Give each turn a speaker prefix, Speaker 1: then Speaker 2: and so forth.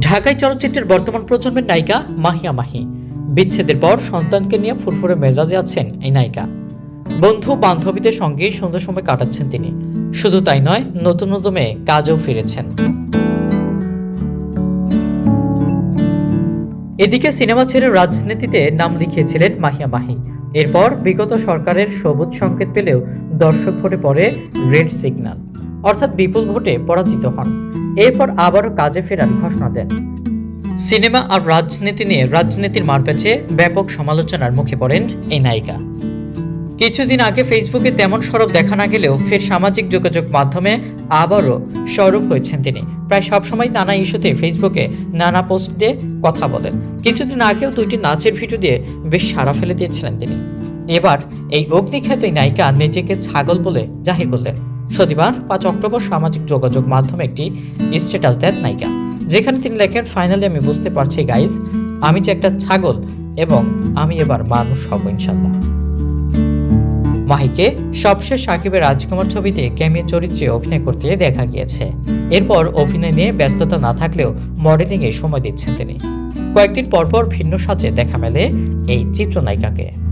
Speaker 1: ঢাকাই চলচ্চিত্রের বর্তমান প্রজন্মের নায়িকা মাহিয়া মাহি। বিচ্ছেদের পর সন্তানকে নিয়ে ফুরফুরে মেজাজে আছেন এই নায়িকা। বন্ধু বান্ধবীদের সঙ্গে সুন্দর সময় কাটাচ্ছেন তিনি। শুধু তাই নয়, নতুন উদ্যমে কাজও ফিরেছেন। এদিকে সিনেমা ছেড়ে রাজনীতিতে নাম লিখিয়েছিলেন মাহিয়া মাহি। এরপর বিগত সরকারের সবুজ সংকেত পেলেও দর্শক ভোটে পড়ে রেড সিগন্যাল। অর্থাৎ বিপুল ভোটে পরাজিত হন। এরপর আবারও কাজে ফেরার ঘোষণা দেন। সিনেমা আর রাজনীতি নিয়ে রাজনীতির মারপ্যাচে ব্যাপক সমালোচনার মুখে পড়েন এই নায়িকা। কিছুদিন আগে ফেসবুকে তেমন সরব দেখা না গেলেও ফের সামাজিক যোগাযোগ মাধ্যমে আবারও সরব হয়েছেন তিনি। প্রায় সবসময় নানা ইস্যুতে ফেসবুকে নানা পোস্ট দিয়ে কথা বলেন। কিছুদিন আগেও দুইটি নাচের ভিডিও দিয়ে বেশ সারা ফেলে দিয়েছিলেন তিনি। এবার এই অগ্নিখ্যাত নায়িকা নিজেকে ছাগল বলে জাহির করলেন। শনিবার, পাঁচ অক্টোবর সামাজিক যোগাযোগ মাধ্যমে একটি স্ট্যাটাস দেন নায়িকা। যেখানে তিনি লেখেন ফাইনালি আমি বুঝতে পারছি গাইস আমি যে একটা ছাগল এবং আমি এবার মানুষ হব ইনশাল্লাহ মাহিকে সবশেষ সাকিবের রাজকুমার ছবিতে ক্যামিও চরিত্রে অভিনয় করতে দেখা গিয়েছে। এরপর অভিনয় নিয়ে ব্যস্ততা না থাকলেও মডেলিংয়ে সময় দিচ্ছেন তিনি। কয়েকদিন পরপর ভিন্ন সাজে দেখা মেলে এই চিত্রনায়িকাকে।